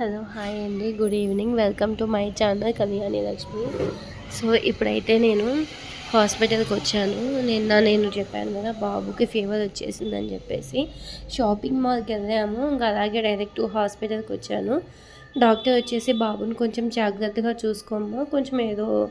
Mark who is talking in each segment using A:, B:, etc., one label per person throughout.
A: Hello hi అండి. Good evening. Welcome to my channel Kalyani Lakshmi. So ఇప్పుడైతే నేను హాస్పిటల్కి వచ్చాను. నిన్న నేను చెప్పాను కదా బాబుకి ఫీవర్ వచ్చేసిందని చెప్పేసి. షాపింగ్ మాల్కి వెళ్ళాము. ఇంకా అలాగే డైరెక్ట్ హాస్పిటల్కి వచ్చాను. డాక్టర్ వచ్చేసి బాబుని కొంచెం జాగ్రత్తగా చూసుకోమ్మా కొంచెం ఏదో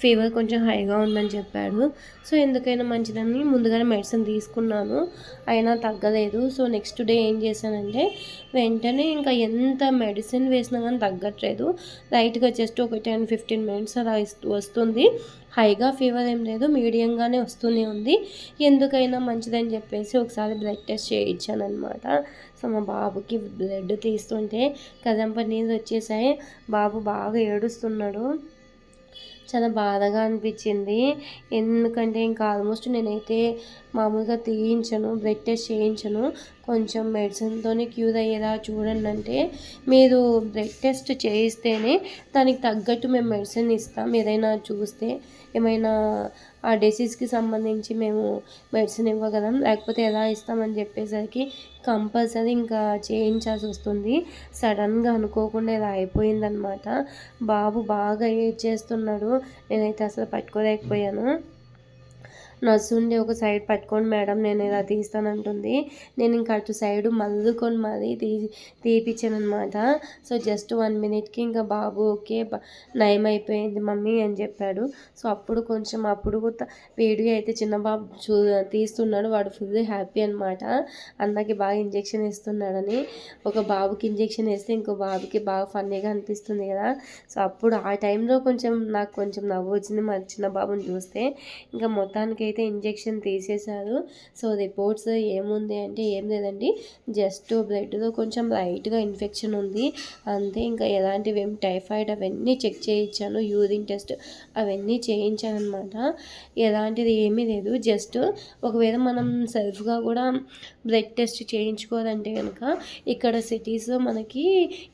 A: ఫీవర్ కొంచెం హైగా ఉందని చెప్పాడు. సో ఎందుకైనా మంచిదని ముందుగానే మెడిసిన్ తీసుకున్నాను అయినా తగ్గలేదు. సో నెక్స్ట్ డే ఏం చేశానంటే వెంటనే ఇంకా ఎంత మెడిసిన్ వేసినా కానీ తగ్గట్లేదు. లైట్గా జస్ట్ ఒక టెన్ ఫిఫ్టీన్ మినిట్స్ అలా వస్తుంది. హైగా ఫీవర్ ఏం లేదు మీడియంగానే వస్తూనే ఉంది. ఎందుకైనా మంచిదని చెప్పేసి ఒకసారి బ్లడ్ టెస్ట్ చేయించాను సో మా బాబుకి బ్లడ్ తీస్తుంటే కదంప నీళ్ళు వచ్చేసాయి. బాబు బాగా ఏడుస్తున్నాడు. చాలా బాధగా అనిపించింది. ఎందుకంటే ఇంకా ఆల్మోస్ట్ నేనైతే మామూలుగా తీయించను బ్లడ్ టెస్ట్ చేయించను. కొంచెం మెడిసిన్తోనే క్యూర్ అయ్యేలా చూడండి అంటే మీరు బ్లడ్ టెస్ట్ చేయిస్తేనే దానికి తగ్గట్టు మేము మెడిసిన్ ఇస్తాం. ఏదైనా చూస్తే ఏమైనా ఆ డిసీజ్కి సంబంధించి మేము మెడిసిన్ ఇవ్వగలం లేకపోతే ఎలా ఇస్తామని చెప్పేసరికి కంపల్సరీ ఇంకా చేయించాల్సి వస్తుంది. సడన్గా అనుకోకుండా ఇలా అయిపోయిందనమాట బాబు బాగా ఏడ్ చేస్తున్నాడు. నేనైతే అసలు పట్టుకోలేకపోయాను. నర్సుండి ఒక సైడ్ పట్టుకోండి మేడం నేను ఇలా తీస్తానంటుంది. నేను ఇంకా అటు సైడ్ మల్లుకొని మరీ తీ తీపిచ్చాను అనమాట సో జస్ట్ వన్ మినిట్కి ఇంకా బాబు ఓకే నయం అయిపోయింది మమ్మీ అని చెప్పాడు. సో అప్పుడు కొంచెం అప్పుడు వీడియో అయితే చిన్న బాబు చూ తీస్తున్నాడు. వాడు ఫుల్ హ్యాపీ అనమాట అన్నకి బాగా ఇంజెక్షన్ ఇస్తున్నాడని ఒక బాబుకి ఇంజెక్షన్ వేస్తే ఇంకో బాబుకి బాగా ఫన్నీగా అనిపిస్తుంది కదా. సో అప్పుడు ఆ టైంలో కొంచెం నాకు కొంచెం నవ్వు వచ్చింది మా చిన్న బాబుని చూస్తే. ఇంకా మొత్తానికి అయితే ఇంజెక్షన్ తీసేశారు. సో రిపోర్ట్స్ ఏముంది అంటే ఏం లేదండి. జస్ట్ బ్లడ్లో కొంచెం లైట్గా ఇన్ఫెక్షన్ ఉంది. అంతే ఇంకా ఎలాంటివి ఏం టైఫాయిడ్ అవన్నీ చెక్ చేయించాను. యూరిన్ టెస్ట్ అవన్నీ చేయించాను అనమాట ఎలాంటిది ఏమీ లేదు. జస్ట్ ఒకవేళ మనం సెల్ఫ్గా కూడా బ్లడ్ టెస్ట్ చేయించుకోవాలంటే కనుక ఇక్కడ సిటీస్లో మనకి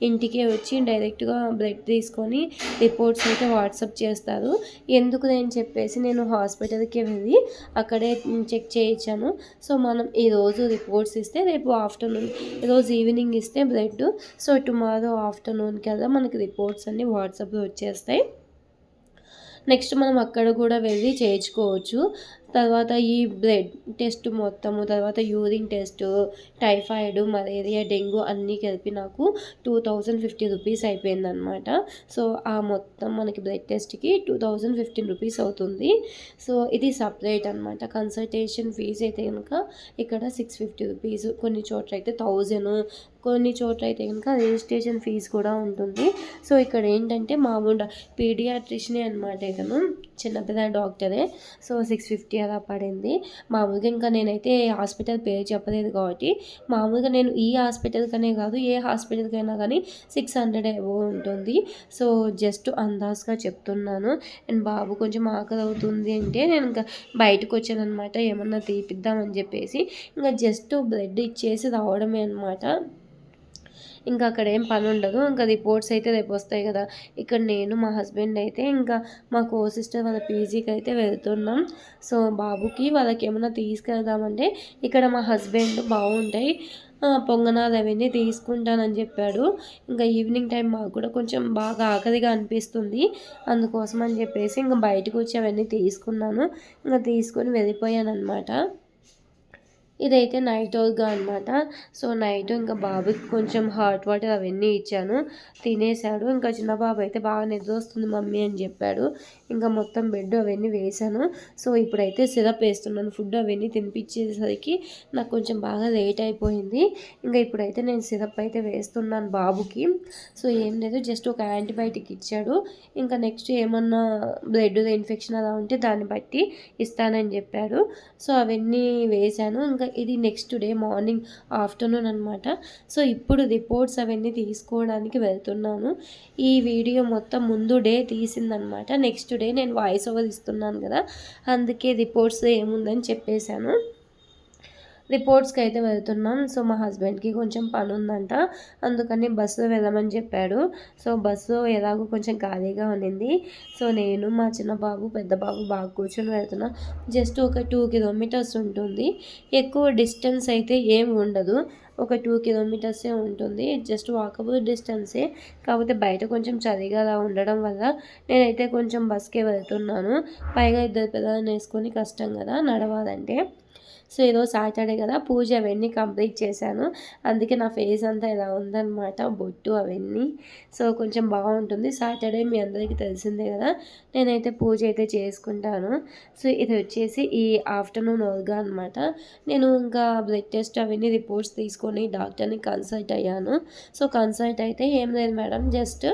A: ఇంటికే వచ్చి డైరెక్ట్గా బ్లడ్ తీసుకొని రిపోర్ట్స్ అయితే వాట్సాప్ చేస్తారు. ఎందుకు అని చెప్పేసి నేను హాస్పిటల్కి వెళ్ళి అక్కడే చెక్ చేయించాను. సో మనం ఈరోజు రిపోర్ట్స్ ఇస్తే రేపు ఆఫ్టర్నూన్ ఈరోజు ఈవినింగ్ ఇస్తే బ్లడ్. సో టుమారో ఆఫ్టర్నూన్ కదా మనకి రిపోర్ట్స్ అన్నీ వాట్సాప్లో వచ్చేస్తాయి. నెక్స్ట్ మనం అక్కడ కూడా వెళ్ళి చేయించుకోవచ్చు. తర్వాత ఈ బ్లడ్ టెస్ట్ మొత్తము తర్వాత urine test typhoid malaria dengue అన్నీ కలిపి నాకు టూ థౌజండ్ ఫిఫ్టీ రూపీస్ అయిపోయిందనమాట సో ఆ మొత్తం మనకి బ్లడ్ టెస్ట్కి టూ థౌజండ్ ఫిఫ్టీన్ రూపీస్ అవుతుంది. సో ఇది సపరేట్ అనమాట కన్సల్టేషన్ ఫీజ్ అయితే కనుక ఇక్కడ సిక్స్ ఫిఫ్టీ రూపీస్. కొన్ని చోట్ల అయితే థౌజండ్ కొన్ని చోట్ల అయితే కనుక రిజిస్ట్రేషన్ ఫీజు కూడా ఉంటుంది. సో ఇక్కడ ఏంటంటే మామూలు పీడియాట్రిషనే అనమాట ఇతను. చిన్నపిల్ల డాక్టరే. సో సిక్స్ ఫిఫ్టీ అలా పడింది. మామూలుగా ఇంకా నేనైతే హాస్పిటల్ పేరు చెప్పలేదు కాబట్టి మామూలుగా నేను ఈ హాస్పిటల్కనే కాదు ఏ హాస్పిటల్కైనా కానీ సిక్స్ హండ్రెడ్ ఏవో ఉంటుంది. సో జస్ట్ అందాజ్గా చెప్తున్నాను. అండ్ బాబు కొంచెం ఆకలి అవుతుంది అంటే నేను ఇంకా బయటకు వచ్చాను అనమాట ఏమన్నా తీపిద్దామని చెప్పేసి ఇంకా జస్ట్ బ్లడ్ ఇచ్చేసి రావడమే అనమాట ఇంకా అక్కడ ఏం పని ఉండదు. ఇంకా రిపోర్ట్స్ అయితే రేపు వస్తాయి కదా. ఇక్కడ నేను మా హస్బెండ్ అయితే ఇంకా మా కో సిస్టర్ వాళ్ళ పీజీకి అయితే వెళ్తున్నాం. సో బాబుకి వాళ్ళకి ఏమైనా తీసుకెళ్దామంటే ఇక్కడ మా హస్బెండ్ బాగుంటాయి. పొంగనాలు అవన్నీ తీసుకుంటానని చెప్పాడు. ఇంకా ఈవినింగ్ టైం మాకు కూడా కొంచెం బాగా ఆకలిగా అనిపిస్తుంది. అందుకోసం అని చెప్పేసి ఇంకా బయటకు వచ్చి అవన్నీ తీసుకున్నాను. ఇంకా తీసుకొని వెళ్ళిపోయాను అనమాట ఇదైతే నైట్ ఓల్గా అనమాట సో నైట్ ఇంకా బాబుకి కొంచెం హాట్ వాటర్ అవన్నీ ఇచ్చాను. తినేశాడు. ఇంకా చిన్న బాబు అయితే బాగా నిద్ర వస్తుంది మమ్మీ అని చెప్పాడు. ఇంకా మొత్తం బెడ్ అవన్నీ వేసాను సో ఇప్పుడైతే సిరప్ వేస్తున్నాను. ఫుడ్ అవన్నీ తినిపించేసరికి నాకు కొంచెం బాగా లేట్ అయిపోయింది. ఇంకా ఇప్పుడైతే నేను సిరప్ అయితే వేస్తున్నాను బాబుకి. సో ఏం లేదు. జస్ట్ ఒక యాంటీబయాటిక్ ఇచ్చాడు. ఇంకా నెక్స్ట్ ఏమన్నా బ్లడ్ ఇన్ఫెక్షన్ అలా ఉంటే దాన్ని బట్టి ఇస్తానని చెప్పాడు. సో అవన్నీ వేశాను. ఇంకా ఇది నెక్స్ట్ డే మార్నింగ్ ఆఫ్టర్నూన్ అనమాట సో ఇప్పుడు రిపోర్ట్స్ అవన్నీ తీసుకోవడానికి వెళ్తున్నాను. ఈ వీడియో మొత్తం ముందు డే తీసిందనమాట నెక్స్ట్ డే నేను వాయిస్ ఓవర్ ఇస్తున్నాను కదా. అందుకే రిపోర్ట్స్ ఏముందని చెప్పేశాను. రిపోర్ట్స్కి అయితే వెళ్తున్నాం. సో మా హస్బెండ్కి కొంచెం పని ఉందంట అందుకని బస్సులో వెళ్ళమని చెప్పాడు. సో బస్సు ఎలాగో కొంచెం ఖాళీగా ఉన్నింది. సో నేను మా చిన్న బాబు పెద్ద బాబు బాగా కూర్చొని వెళ్తున్నా. జస్ట్ ఒక టూ కిలోమీటర్స్ ఉంటుంది. ఎక్కువ డిస్టెన్స్ అయితే ఏం ఉండదు. ఒక టూ కిలోమీటర్సే ఉంటుంది. జస్ట్ వాకబుల్ డిస్టెన్సే. కాకపోతే బయట కొంచెం చలిగా అలా ఉండడం వల్ల నేనైతే కొంచెం బస్కే వెళ్తున్నాను. పైగా ఇద్దరు పిల్లల్ని వేసుకొని కష్టం కదా నడవాలంటే. సో ఈరోజు సాటర్డే కదా పూజ అవన్నీ కంప్లీట్ చేశాను. అందుకే నా ఫేస్ అంతా ఇలా ఉందన్నమాట బొట్టు అవన్నీ. సో కొంచెం బాగుంటుంది. సాటర్డే మీ అందరికీ తెలిసిందే కదా నేనైతే పూజ అయితే చేసుకుంటాను. సో ఇది వచ్చేసి ఈ ఆఫ్టర్నూన్ వర్గా అనమాట నేను ఇంకా బ్లడ్ టెస్ట్ అవన్నీ రిపోర్ట్స్ తీసుకొని డాక్టర్ని కన్సల్ట్ అయ్యాను. సో కన్సల్ట్ అయితే ఏం లేదు మేడం జస్ట్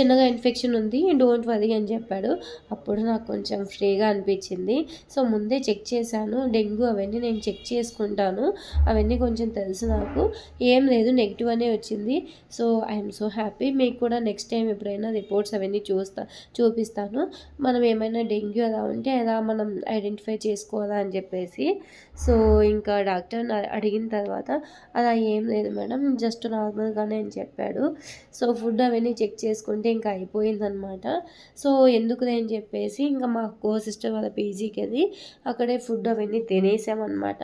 A: చిన్నగా ఇన్ఫెక్షన్ ఉంది డోంట్ వరీ అని చెప్పాడు. అప్పుడు నాకు కొంచెం ఫ్రీగా అనిపించింది. సో ముందే చెక్ చేశాను. డెంగ్యూ అవన్నీ నేను చెక్ చేసుకుంటాను. అవన్నీ కొంచెం తెలుసు నాకు. ఏం లేదు నెగిటివ్ అనే వచ్చింది. So I'm so happy. మీకు కూడా నెక్స్ట్ టైం ఎప్పుడైనా రిపోర్ట్స్ అవన్నీ చూస్తా చూపిస్తాను. మనం ఏమైనా డెంగ్యూ అలా ఉంటే ఎలా మనం ఐడెంటిఫై చేసుకోవాలా అని చెప్పేసి. సో ఇంకా డాక్టర్ అడిగిన తర్వాత అలా ఏం లేదు మేడం జస్ట్ నార్మల్గానే అని చెప్పాడు. సో ఫుడ్ అవన్నీ చెక్ చేసుకుంటే ఇంకా అయిపోయిందనమాట సో ఎందుకు అని చెప్పేసి ఇంకా మా కో సిస్టర్ వాళ్ళ పీజీకి వెళ్ళి అక్కడే ఫుడ్ అవన్నీ తినేసామన్నమాట.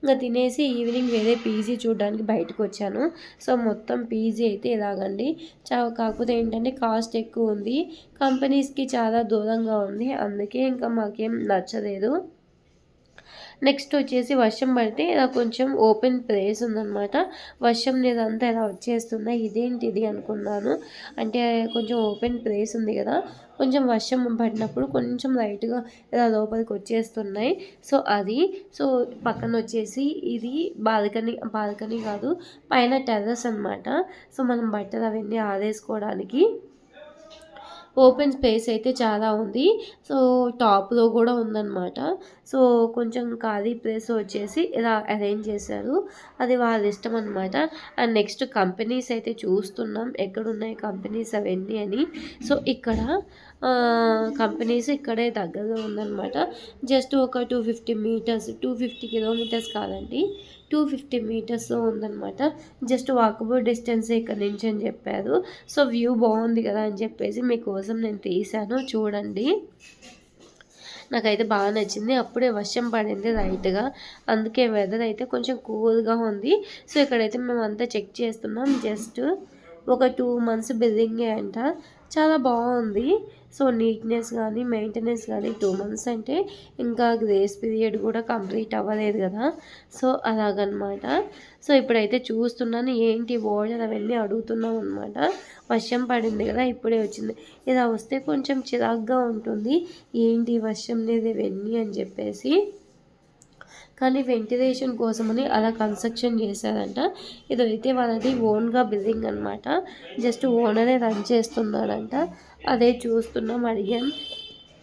A: ఇంకా తినేసి ఈవినింగ్ వేరే పీజీ చూడడానికి బయటకు వచ్చాను సో మొత్తం పీజీ అయితే ఇలాగండి. చా కాకపోతే ఏంటంటే కాస్ట్ ఎక్కువ ఉంది. కంపెనీస్కి చాలా దూరంగా ఉంది. అందుకే ఇంకా మాకేం నచ్చలేదు. నెక్స్ట్ వచ్చేసి వర్షం పడితే ఇలా కొంచెం ఓపెన్ ప్లేస్ ఉందన్నమాట. వర్షం లేదంతా ఇలా వచ్చేస్తుందా? ఇదేంటిది అనుకున్నాను. అంటే కొంచెం ఓపెన్ ప్లేస్ ఉంది కదా. కొంచెం వర్షం పడినప్పుడు కొంచెం లైట్గా ఇలా లోపలికి వచ్చేస్తున్నాయి. సో అది. సో పక్కన వచ్చేసి ఇది బాల్కనీ బాల్కనీ కాదు పైన టెర్రస్ అనమాట సో మనం బట్టలు అవన్నీ ఆదేసుకోవడానికి ఓపెన్ స్పేస్ అయితే చాలా ఉంది. సో టాప్లో కూడా ఉందన్నమాట. సో కొంచెం ఖాళీ ప్లేస్ వచ్చేసి ఇలా అరేంజ్ చేశారు. అది వాళ్ళ ఇష్టం అనమాట అండ్ నెక్స్ట్ కంపెనీస్ అయితే చూస్తున్నాం. ఎక్కడున్నాయి కంపెనీస్ అవన్నీ అని. సో ఇక్కడ కంపెనీస్ ఇక్కడే దగ్గరలో ఉందన్నమాట. జస్ట్ ఒక two fifty metres two fifty kilometres కాదండి. టూ ఫిఫ్టీ మీటర్స్ ఉందన్నమాట. జస్ట్ వాకబుల్ డిస్టెన్స్ ఇక్కడ నుంచి అని చెప్పారు. సో వ్యూ బాగుంది కదా అని చెప్పేసి మీకోసం నేను తీసాను చూడండి. నాకైతే బాగా నచ్చింది. అప్పుడే వర్షం పడింది రైట్గా అందుకే వెదర్ అయితే కొంచెం కూల్గా ఉంది. సో ఇక్కడైతే మేము అంతా చెక్ చేస్తున్నాం. జస్ట్ ఒక టూ మంత్స్ బిల్డింగే అంట. చాలా బాగుంది. సో నీట్నెస్ కానీ మెయింటెనెన్స్ కానీ టూ మంత్స్ అంటే ఇంకా గ్రేస్ పీరియడ్ కూడా కంప్లీట్ అవ్వలేదు కదా. సో అలాగనమాట. సో ఇప్పుడైతే చూస్తున్నాను ఏంటి బోర్డర్ అవన్నీ అడుగుతున్నాం అనమాట వర్షం పడింది కదా ఇప్పుడే వచ్చింది. ఇలా వస్తే కొంచెం చిరాగ్గా ఉంటుంది. ఏంటి వర్షం లేదు ఇవన్నీ అని చెప్పేసి. కానీ వెంటిలేషన్ కోసమని అలా కన్స్ట్రక్షన్ చేశారంట. ఇదైతే వాళ్ళది ఓన్గా బిల్డింగ్ అనమాట జస్ట్ ఓనరే రన్ చేస్తున్నాడంట. అదే చూస్తున్నాం అడిగాం.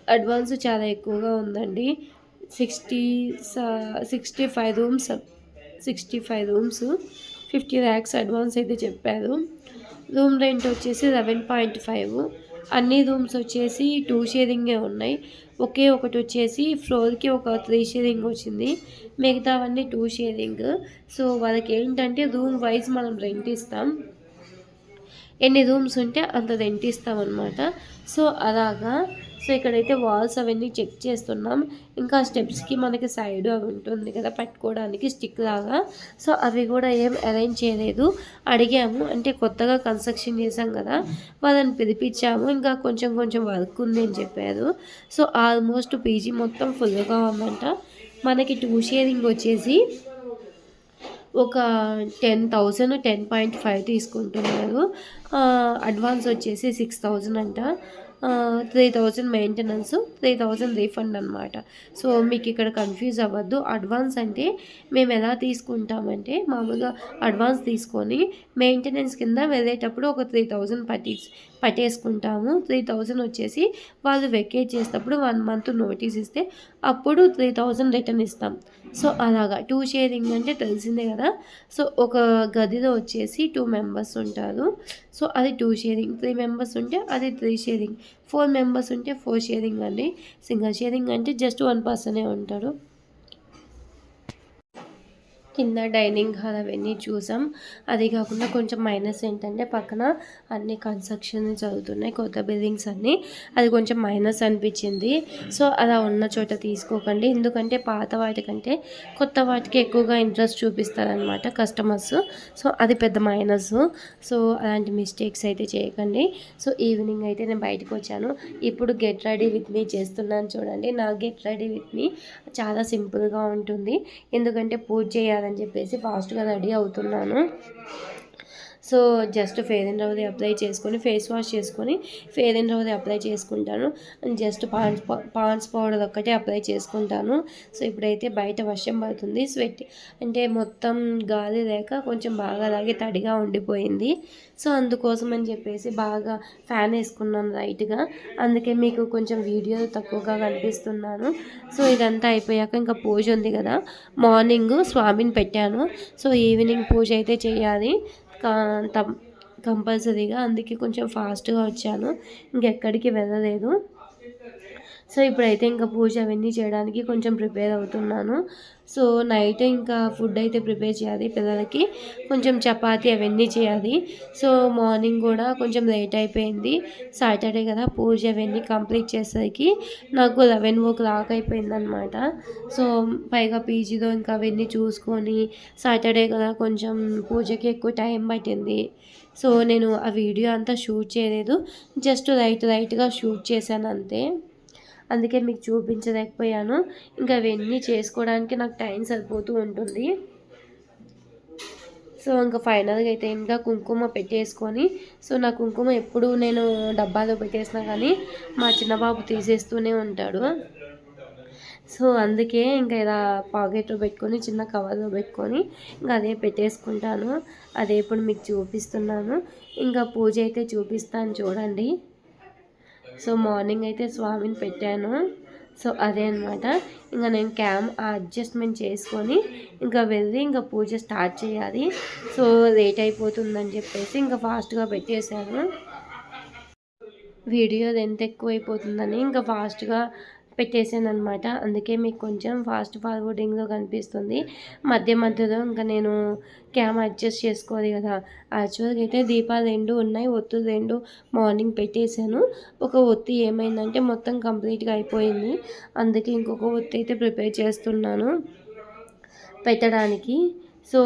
A: అడ్వాన్స్ చాలా ఎక్కువగా ఉందండి. Sixty sixty five rooms sixty five rooms fifty racks advance అయితే చెప్పారు. రూమ్ రెంట్ వచ్చేసి లెవెన్ పాయింట్ ఫైవ్ అన్ని రూమ్స్ వచ్చేసి టూ షేరింగే ఉన్నాయి. ఒకే ఒకటి వచ్చేసి ఫ్లోర్కి ఒక త్రీ షేరింగ్ వచ్చింది. మిగతావన్నీ టూ షేరింగ్ సో వాళ్ళకి ఏంటంటే రూమ్ వైజ్ మనం రెంట్ ఇస్తాం. ఎన్ని రూమ్స్ ఉంటే అంత రెంట్ ఇస్తామన్నమాట. సో అలాగా సో ఇక్కడైతే వాల్స్ అవన్నీ చెక్ చేస్తున్నాం. ఇంకా స్టెప్స్కి మనకి సైడ్ అవి ఉంటుంది కదా పట్టుకోవడానికి స్టిక్ లాగా. సో అవి కూడా ఏం అరేంజ్ చేయలేదు. అడిగాము అంటే కొత్తగా కన్స్ట్రక్షన్ చేసాం కదా వాళ్ళని పిలిపించాము. ఇంకా కొంచెం కొంచెం వర్క్ ఉంది అని చెప్పారు. సో ఆల్మోస్ట్ పీజీ మొత్తం ఫుల్గా ఉందంట. మనకి టూ షేరింగ్ వచ్చేసి ఒక ten thousand ten point five తీసుకుంటున్నారు. అడ్వాన్స్ వచ్చేసి సిక్స్ థౌజండ్ అంట. Three thousand maintenance three thousand refund అనమాట సో మీకు ఇక్కడ కన్ఫ్యూజ్ అవ్వద్దు. అడ్వాన్స్ అంటే మేము ఎలా తీసుకుంటామంటే మామూలుగా అడ్వాన్స్ తీసుకొని మెయింటెనెన్స్ కింద వెళ్ళేటప్పుడు ఒక త్రీ థౌజండ్ పట్టి పట్టేసుకుంటాము. త్రీ థౌజండ్ వచ్చేసి వాళ్ళు వెకేట్ చేసేటప్పుడు వన్ మంత్ నోటీస్ ఇస్తే అప్పుడు త్రీ థౌజండ్ రిటర్న్ ఇస్తాం. సో అలాగా. టూ షేరింగ్ అంటే తెలిసిందే కదా. సో ఒక గదిలో వచ్చేసి టూ మెంబర్స్ ఉంటారు. సో అది టూ షేరింగ్ త్రీ మెంబర్స్ ఉంటే అది త్రీ షేరింగ్ ఫోర్ మెంబర్స్ ఉంటే ఫోర్ షేరింగ్ అండి. సింగిల్ షేరింగ్ అంటే జస్ట్ వన్ పర్సనే ఉంటారు. కింద డైనింగ్ హాల్ అవన్నీ చూసాం. అది కాకుండా కొంచెం మైనస్ ఏంటంటే పక్కన అన్ని కన్స్ట్రక్షన్ జరుగుతున్నాయి కొత్త బిల్డింగ్స్ అన్నీ. అది కొంచెం మైనస్ అనిపించింది. సో అలా ఉన్న చోట తీసుకోకండి. ఎందుకంటే పాత వాటికంటే కొత్త వాటికి ఎక్కువగా ఇంట్రెస్ట్ చూపిస్తారనమాట కస్టమర్స్. సో అది పెద్ద మైనస్. సో అలాంటి మిస్టేక్స్ అయితే చేయకండి. సో ఈవినింగ్ అయితే నేను బయటకు వచ్చాను. ఇప్పుడు గెట్ రెడీ విత్ మీ చేస్తున్నాను చూడండి. నా గెట్ రెడీ విత్ మీ చాలా సింపుల్గా ఉంటుంది. ఎందుకంటే పూజ చేయాలి కదని చెప్పేసి ఫాస్ట్గా రెడీ అవుతున్నాను. సో జస్ట్ ఫేర్ అండ్ రవ్ది అప్లై చేసుకొని ఫేస్ వాష్ చేసుకొని ఫేర్ అండ్ రవ్ది అప్లై చేసుకుంటాను. And just Pond's Pond's powder ఒక్కటే అప్లై చేసుకుంటాను. సో ఇప్పుడైతే బయట వర్షం పడుతుంది స్వెట్ అంటే మొత్తం గాలి లేక కొంచెం బాగా అలాగే తడిగా ఉండిపోయింది. సో అందుకోసం అని చెప్పేసి బాగా ఫ్యాన్ వేసుకున్నాను రైట్గా అందుకే మీకు కొంచెం వీడియో తక్కువగా కనిపిస్తున్నాను. సో ఇదంతా అయిపోయాక ఇంకా పూజ ఉంది కదా. మార్నింగ్ స్వామిని పెట్టాను. సో ఈవినింగ్ పూజ అయితే చేయాలి. కంపల్సరీగా అందుకే కొంచెం ఫాస్ట్గా వచ్చాను. ఇంకెక్కడికి వెళ్ళలేదు. సో ఇప్పుడైతే ఇంకా పూజ అవన్నీ చేయడానికి కొంచెం ప్రిపేర్ అవుతున్నాను. సో నైట్ ఇంకా ఫుడ్ అయితే ప్రిపేర్ చేయాలి పిల్లలకి. కొంచెం చపాతీ అవన్నీ చేయాలి. సో మార్నింగ్ కూడా కొంచెం లేట్ అయిపోయింది. సాటర్డే కదా పూజ అవన్నీ కంప్లీట్ చేసేసరికి నాకు లెవెన్ ఓ క్లాక్ అయిపోయిందనమాట. సో పైగా పీజీలో ఇంకా అవన్నీ చూసుకొని సాటర్డే కదా కొంచెం పూజకి ఎక్కువ టైం పట్టింది. సో నేను ఆ వీడియో అంతా షూట్ చేయలేదు. జస్ట్ లైట్ లైట్గా షూట్ చేశాను అంతే. అందుకే మీకు చూపించలేకపోయాను. ఇంకా అవన్నీ చేసుకోవడానికి నాకు టైం సరిపోతూ ఉంటుంది. సో ఇంకా ఫైనల్గా అయితే ఇంకా కుంకుమ పెట్టేసుకొని సో నా కుంకుమ ఎప్పుడు నేను డబ్బాలో పెట్టేసినా కానీ మా చిన్నబాబు తీసేస్తూనే ఉంటాడు. సో అందుకే ఇంకా ఇలా పాకెట్లో పెట్టుకొని చిన్న కవర్లో పెట్టుకొని ఇంకా అదే పెట్టేసుకుంటాను. అదే ఇప్పుడు మీకు చూపిస్తున్నాను. ఇంకా పూజ అయితే చూపిస్తాను చూడండి. సో మార్నింగ్ అయితే స్వామిని పెట్టాను. సో అదే అనమాట ఇంకా నేను క్యామ్ అడ్జస్ట్మెంట్ చేసుకొని ఇంకా వెళ్ళి ఇంకా పూజ స్టార్ట్ చేయాలి. సో లేట్ అయిపోతుందని చెప్పేసి ఇంకా ఫాస్ట్గా పెట్టేశాను. వీడియో ఎంత ఎక్కువ అయిపోతుందని ఇంకా ఫాస్ట్గా పెట్టేసాను అనమాట అందుకే మీకు కొంచెం ఫాస్ట్ ఫార్వర్డింగ్లో కనిపిస్తుంది. మధ్య మధ్యలో ఇంకా నేను క్యామ్ అడ్జస్ట్ చేసుకోవాలి కదా. యాక్చువల్గా అయితే దీపాలు రెండు ఉన్నాయి ఒత్తులు రెండు మార్నింగ్ పెట్టేశాను. ఒక ఒత్తి ఏమైందంటే మొత్తం కంప్లీట్గా అయిపోయింది. అందుకే ఇంకొక ఒత్తి అయితే ప్రిపేర్ చేస్తున్నాను పెట్టడానికి. సో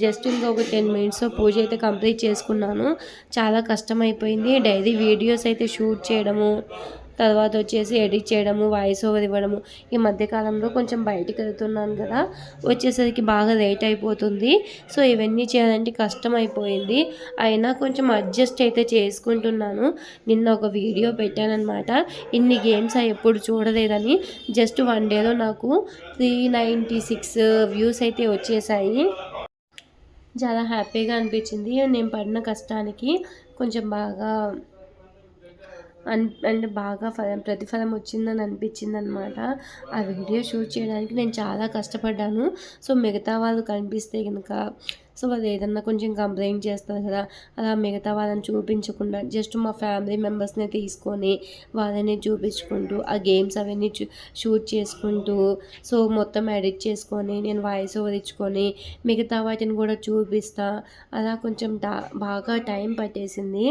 A: జస్ట్ ఇంకొక టెన్ మినిట్స్ పూజ అయితే కంప్లీట్ చేసుకున్నాను. చాలా కష్టమైపోయింది. డైలీ వీడియోస్ అయితే షూట్ చేయడము తర్వాత వచ్చేసి ఎడిట్ చేయడము వాయిస్ ఓవర్ ఇవ్వడము. ఈ మధ్యకాలంలో కొంచెం బయటకు వెళ్తున్నాను కదా వచ్చేసరికి బాగా లేట్ అయిపోతుంది. సో ఇవన్నీ చేయాలంటే కష్టం అయిపోయింది. అయినా కొంచెం అడ్జస్ట్ అయితే చేసుకుంటున్నాను. నిన్న ఒక వీడియో పెట్టానమాట ఇన్ని గేమ్స్ ఎప్పుడు చూడలేదని. జస్ట్ వన్ డేలో నాకు త్రీ నైంటీ సిక్స్ వ్యూస్ అయితే వచ్చేసాయి. చాలా హ్యాపీగా అనిపించింది. నేను పడిన కష్టానికి కొంచెం బాగా అన్ అంటే బాగా ఫలం ప్రతిఫలం వచ్చిందని అనిపించింది అనమాట ఆ వీడియో షూట్ చేయడానికి నేను చాలా కష్టపడ్డాను. సో మిగతా వాళ్ళు కనిపిస్తే కనుక సో వాళ్ళు ఏదన్నా కొంచెం కంప్లైంట్ చేస్తారు కదా అలా మిగతా వాళ్ళని చూపించకుండా జస్ట్ మా ఫ్యామిలీ మెంబర్స్ని తీసుకొని వాళ్ళని చూపించుకుంటూ ఆ గేమ్స్ అవన్నీ షూట్ చేసుకుంటూ సో మొత్తం ఎడిట్ చేసుకొని నేను వాయిస్ ఓవర్ ఇచ్చుకొని మిగతా వాటిని కూడా చూపిస్తా అలా కొంచెం బాగా టైం పట్టేసింది.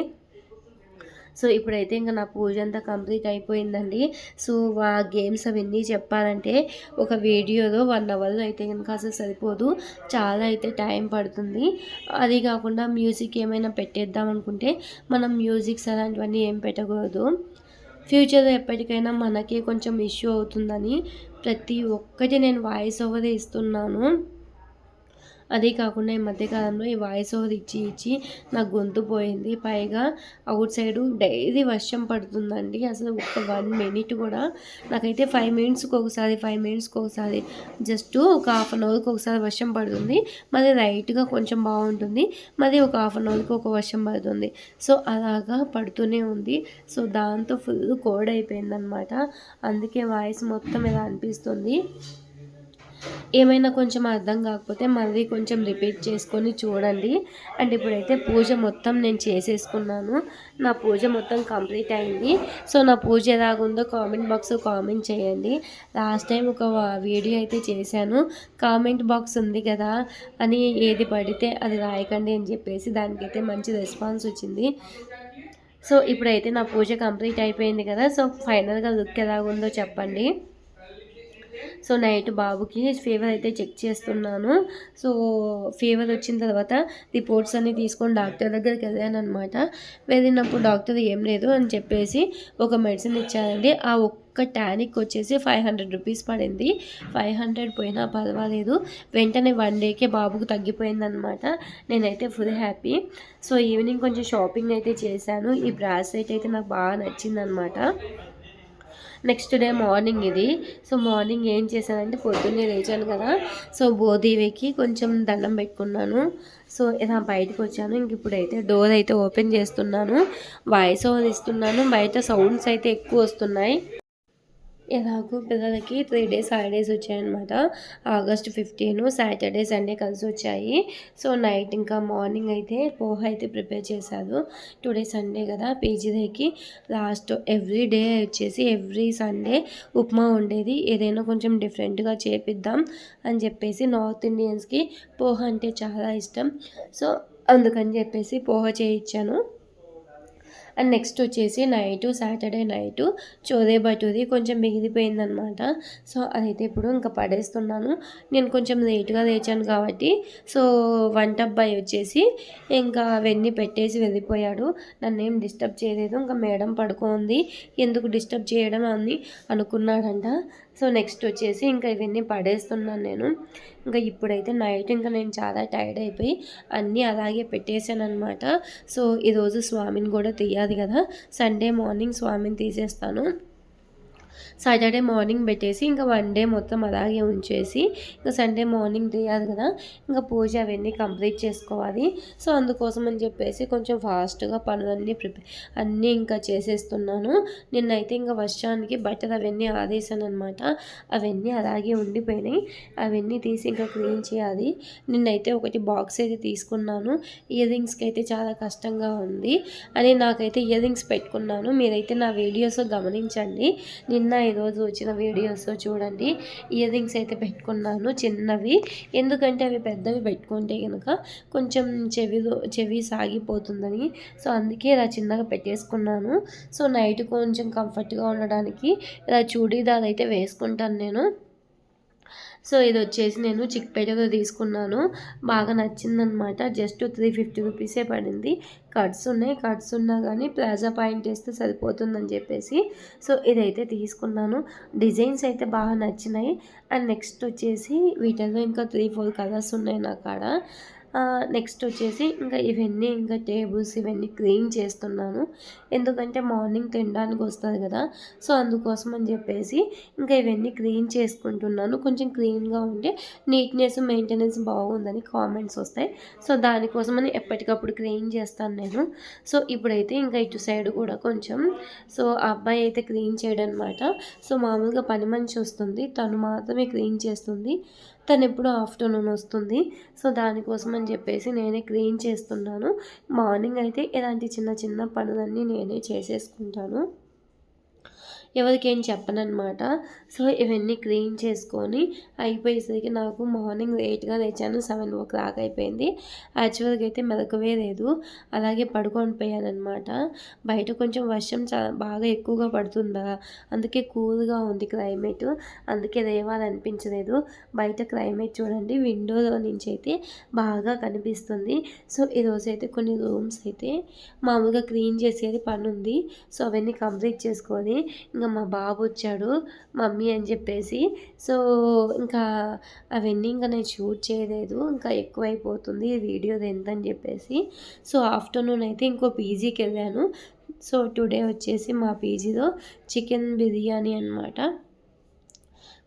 A: సో ఇప్పుడైతే ఇంకా నా పూజ అంతా కంప్లీట్ అయిపోయిందండి. సో ఆ గేమ్స్ అవన్నీ చెప్పాలంటే ఒక వీడియోలో వన్ అవర్లో అయితే కనుక అసలు సరిపోదు. చాలా అయితే టైం పడుతుంది. అది కాకుండా మ్యూజిక్ ఏమైనా పెట్టేద్దాం అనుకుంటే మనం మ్యూజిక్స్ అలాంటివన్నీ ఏం పెట్టకూడదు. ఫ్యూచర్లో ఎప్పటికైనా మనకి కొంచెం ఇష్యూ అవుతుందని ప్రతి ఒక్కటి నేను వాయిస్ ఓవర్ ఇస్తున్నాను. అదే కాకుండా ఈ మధ్యకాలంలో ఈ వాయిస్ ఓవర్ ఇచ్చి ఇచ్చి నా గొంతు పోయింది. పైగా అవుట్ సైడ్ డైలీ వర్షం పడుతుందండి. అసలు ఒక వన్ మినిట్ కూడా నాకైతే ఫైవ్ మినిట్స్కి ఒకసారి ఫైవ్ మినిట్స్కి ఒకసారి జస్ట్ ఒక హాఫ్ అన్ అవర్కి ఒకసారి వర్షం పడుతుంది. మరి రైట్గా కొంచెం బాగుంటుంది. మరి ఒక హాఫ్ అన్ అవర్కి ఒక వర్షం పడుతుంది. సో అలాగా పడుతూనే ఉంది. సో దాంతో ఫుల్ కోడ్ అయిపోయిందనమాట అందుకే వాయిస్ మొత్తం ఇలా అనిపిస్తుంది. ఏమైనా కొంచెం అర్థం కాకపోతే మళ్ళీ కొంచెం రిపీట్ చేసుకొని చూడండి. అండ్ ఇప్పుడైతే పూజ మొత్తం నేను చేసేసుకున్నాను. నా పూజ మొత్తం కంప్లీట్ అయింది. సో నా పూజ ఎలాగుందో కామెంట్ బాక్స్ కామెంట్ చేయండి. లాస్ట్ టైం ఒక వీడియో అయితే చేశాను. కామెంట్ బాక్స్ ఉంది కదా అని ఏది పడితే అది రాయకండి అని చెప్పేసి దానికైతే మంచి రెస్పాన్స్ వచ్చింది. సో ఇప్పుడైతే నా పూజ కంప్లీట్ అయిపోయింది కదా. సో ఫైనల్గా లుక్ ఎలాగుందో చెప్పండి. సో నైట్ బాబుకి ఫీవర్ అయితే చెక్ చేస్తున్నాను. సో ఫీవర్ వచ్చిన తర్వాత రిపోర్ట్స్ అన్నీ తీసుకొని డాక్టర్ దగ్గరికి వెళ్ళాను అనమాట వెళ్ళినప్పుడు డాక్టర్ ఏం లేదు అని చెప్పేసి ఒక మెడిసిన్ ఇచ్చారండి. ఆ ఒక్క టానిక్ వచ్చేసి ఫైవ్ హండ్రెడ్ రూపీస్ పడింది. ఫైవ్ హండ్రెడ్ పోయినా పర్వాలేదు. వెంటనే వన్ డేకే బాబుకు తగ్గిపోయిందనమాట నేనైతే ఫుల్ హ్యాపీ. సో ఈవినింగ్ కొంచెం షాపింగ్ అయితే చేశాను. ఈ బ్రాస్లెట్ అయితే నాకు బాగా నచ్చిందనమాట నెక్స్ట్ డే మార్నింగ్ ఇది. సో మార్నింగ్ ఏం చేశానంటే పొద్దున్నే లేచాను కదా. సో బోదేవికి కొంచెం దండం పెట్టుకున్నాను. సో ఇలా బయటకు వచ్చాను. ఇంక ఇప్పుడైతే డోర్ అయితే ఓపెన్ చేస్తున్నాను. వాయిస్ ఓవర్ ఇస్తున్నాను. బయట సౌండ్స్ అయితే ఎక్కువ వస్తున్నాయి. ఎలాగో పిల్లలకి త్రీ డేస్ హాలిడేస్ వచ్చాయన్నమాట. ఆగస్ట్ ఫిఫ్టీన్ సాటర్డే సండే కలిసి వచ్చాయి. సో నైట్ ఇంకా మార్నింగ్ అయితే పోహ అయితే ప్రిపేర్ చేశారు. టుడే సండే కదా పీజీదేకి లాస్ట్ ఎవ్రీ డే వచ్చేసి ఎవ్రీ సండే ఉప్మా ఉండేది. ఏదైనా కొంచెం డిఫరెంట్గా చేపిద్దాం అని చెప్పేసి నార్త్ ఇండియన్స్కి పోహ అంటే చాలా ఇష్టం. సో అందుకని చెప్పేసి పోహ చేయించాను. అండ్ నెక్స్ట్ వచ్చేసి నైటు సాటర్డే నైటు చోదే బటూరి కొంచెం మిగిలిపోయిందనమాట. సో అదైతే ఇప్పుడు ఇంకా పడేస్తున్నాను. నేను కొంచెం లేట్గా లేచాను కాబట్టి సో వంట అబ్బాయి వచ్చేసి ఇంకా అవన్నీ పెట్టేసి వెళ్ళిపోయాడు. నన్ను ఏం డిస్టర్బ్ చేయలేదు. ఇంకా మేడం పడుకోంది. ఎందుకు డిస్టర్బ్ చేయడం అని అనుకున్నాడంట. సో నెక్స్ట్ వచ్చేసి ఇంకా ఇవన్నీ పడేస్తున్నాను నేను. ఇంకా ఇప్పుడైతే నైట్ ఇంకా నేను చాలా టైర్డ్ అయిపోయి అన్నీ అలాగే పెట్టేశాను అనమాట సో ఈరోజు స్వామిని కూడా తీయాలి కదా. సండే మార్నింగ్ స్వామిని తీసేస్తాను. సాటర్డే మార్నింగ్ పెట్టేసి ఇంకా వన్ డే మొత్తం అలాగే ఉంచేసి ఇంకా సండే మార్నింగ్ తీయాలి కదా ఇంకా పూజ అవన్నీ కంప్లీట్ చేసుకోవాలి. సో అందుకోసం అని చెప్పేసి కొంచెం ఫాస్ట్గా పనులన్నీ ప్రిపేర్ అన్నీ ఇంకా చేసేస్తున్నాను. నిన్నైతే ఇంకా వర్షానికి బట్టలు అవన్నీ ఆదేశాను అనమాట అవన్నీ అలాగే ఉండిపోయినాయి. అవన్నీ తీసి ఇంకా క్లీన్ చేయాలి. నిన్నైతే ఒకటి బాక్స్ అయితే తీసుకున్నాను. ఇయర్ రింగ్స్కి అయితే చాలా కష్టంగా ఉంది. అని నాకైతే ఇయర్ రింగ్స్ పెట్టుకున్నాను. మీరైతే నా వీడియోస్ గమనించండి. నేను నిన్న ఈరోజు వచ్చిన వీడియోస్ చూడండి. ఇయర్ రింగ్స్ అయితే పెట్టుకున్నాను చిన్నవి. ఎందుకంటే అవి పెద్దవి పెట్టుకుంటే కనుక కొంచెం చెవి చెవి సాగిపోతుందని. సో అందుకే ఇలా చిన్నగా పెట్టేసుకున్నాను. సో నైట్ కొంచెం కంఫర్ట్గా ఉండడానికి ఇలా చూడీదార్ అయితే వేసుకుంటాను నేను. సో ఇది వచ్చేసి నేను చిక్పేటలో తీసుకున్నాను. బాగా నచ్చిందనమాట జస్ట్ త్రీ ఫిఫ్టీ రూపీసే పడింది. కట్స్ ఉన్నాయి. కట్స్ ఉన్నా కానీ ప్లాజా పాయింట్ వేస్తే సరిపోతుందని చెప్పేసి సో ఇదైతే తీసుకున్నాను. డిజైన్స్ అయితే బాగా నచ్చినాయి. అండ్ నెక్స్ట్ వచ్చేసి వీటిల్లో ఇంకా త్రీ ఫోర్ కలర్స్ ఉన్నాయి నా కాడ నెక్స్ట్ వచ్చేసి ఇంకా ఇవన్నీ ఇంకా టేబుల్స్ ఇవన్నీ క్లీన్ చేస్తున్నాను. ఎందుకంటే మార్నింగ్ తినడానికి వస్తుంది కదా. సో అందుకోసం అని చెప్పేసి ఇంకా ఇవన్నీ క్లీన్ చేసుకుంటున్నాను. కొంచెం క్లీన్గా ఉంటే నీట్నెస్ మెయింటెనెన్స్ బాగుందని కామెంట్స్ వస్తాయి. సో దానికోసమని ఎప్పటికప్పుడు క్లీన్ చేస్తాను నేను. సో ఇప్పుడైతే ఇంకా ఇటు సైడ్ కూడా కొంచెం సో ఆ అబ్బాయి అయితే క్లీన్ చేయడం అనమాట సో మామూలుగా పని మనిషి వస్తుంది. తను మాత్రమే క్లీన్ చేస్తుంది. తను ఎప్పుడు ఆఫ్టర్నూన్ వస్తుంది. సో దానికోసం అని చెప్పేసి నేనే క్లీన్ చేస్తున్నాను. మార్నింగ్ అయితే ఇలాంటి చిన్న చిన్న పనులన్నీ నేనే చేసేసుకుంటాను. ఎవరికి చెప్పనమాట సో ఇవన్నీ క్లీన్ చేసుకొని అయిపోయేసరికి నాకు మార్నింగ్ లేట్గా లేచాను. సెవెన్ ఓ క్లాక్ అయిపోయింది. యాక్చువల్గా అయితే మెలకువే లేదు. అలాగే పడుకొని పోయానమాట బయట కొంచెం వర్షం చాలా బాగా ఎక్కువగా పడుతుందా? అందుకే కూల్గా ఉంది క్లైమేట్. అందుకే లేవాలనిపించలేదు. బయట క్లైమేట్ చూడండి విండోలో నుంచి అయితే బాగా కనిపిస్తుంది. సో ఈరోజు అయితే కొన్ని రూమ్స్ అయితే మామూలుగా క్లీన్ చేసేది పని ఉంది సో అవన్నీ కంప్లీట్ చేసుకొని ఇంకా మా బాబు వచ్చాడు మమ్మీ అని చెప్పేసి. సో ఇంకా అవన్నీ ఇంకా నేను షూట్ చేయలేదు ఇంకా ఎక్కువైపోతుంది వీడియోది ఎంత అని చెప్పేసి. సో ఆఫ్టర్నూన్ అయితే ఇంకో పీజీకి వెళ్ళాను. సో టుడే వచ్చేసి మా పీజీలో చికెన్ బిర్యానీ అనమాట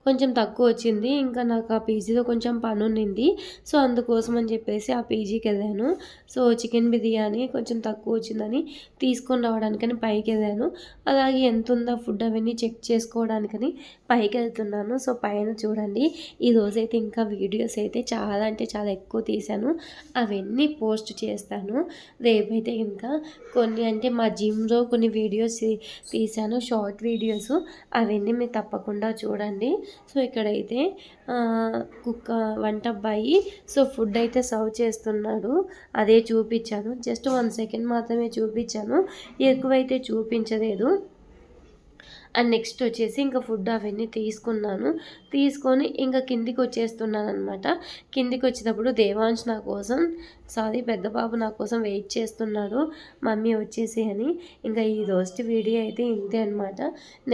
A: కొంచెం తక్కువ వచ్చింది. ఇంకా నాకు ఆ పీజీలో కొంచెం పని ఉండింది. సో అందుకోసం అని చెప్పేసి ఆ పీజీకి వెళ్ళాను. సో చికెన్ బిర్యానీ కొంచెం తక్కువ వచ్చిందని తీసుకొని రావడానికని పైకి వెళ్ళాను. అలాగే ఎంత ఉందో ఫుడ్ అవన్నీ చెక్ చేసుకోవడానికని పైకి వెళ్తున్నాను. సో పైన చూడండి. ఈరోజు అయితే ఇంకా వీడియోస్ అయితే చాలా అంటే చాలా ఎక్కువ తీశాను. అవన్నీ పోస్ట్ చేస్తాను. రేపైతే ఇంకా కొన్ని అంటే మా జిమ్లో కొన్ని వీడియోస్ తీశాను. Short videos. అవన్నీ మీరు తప్పకుండా చూడండి. సో ఇక్కడైతే కుక్క వంట అబ్బాయి సో ఫుడ్ అయితే సర్వ్ చేస్తున్నాడు. అదే చూపించాను. జస్ట్ వన్ సెకండ్ మాత్రమే చూపించాను. ఎక్కువైతే చూపించలేదు. అండ్ నెక్స్ట్ వచ్చేసి ఇంకా ఫుడ్ అవన్నీ తీసుకున్నాను. తీసుకొని ఇంకా కిందికి వచ్చేస్తున్నాను అనమాట కిందికి వచ్చేటప్పుడు దేవాంశ్ నా కోసం సారీ పెద్ద బాబు నా కోసం వెయిట్ చేస్తున్నాడు. మమ్మీ వచ్చేసి అని ఇంకా ఈ రోజు వీడియో అయితే ఇంతే అనమాట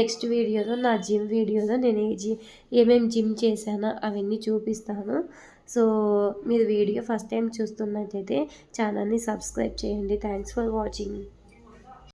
A: నెక్స్ట్ వీడియోలో నా జిమ్ వీడియోలో నేను ఏ జి ఏమేమి జిమ్ చేశానో అవన్నీ చూపిస్తాను. సో మీరు వీడియో ఫస్ట్ టైం చూస్తున్నట్టయితే ఛానల్ని సబ్స్క్రైబ్ చేయండి. Thanks for watching.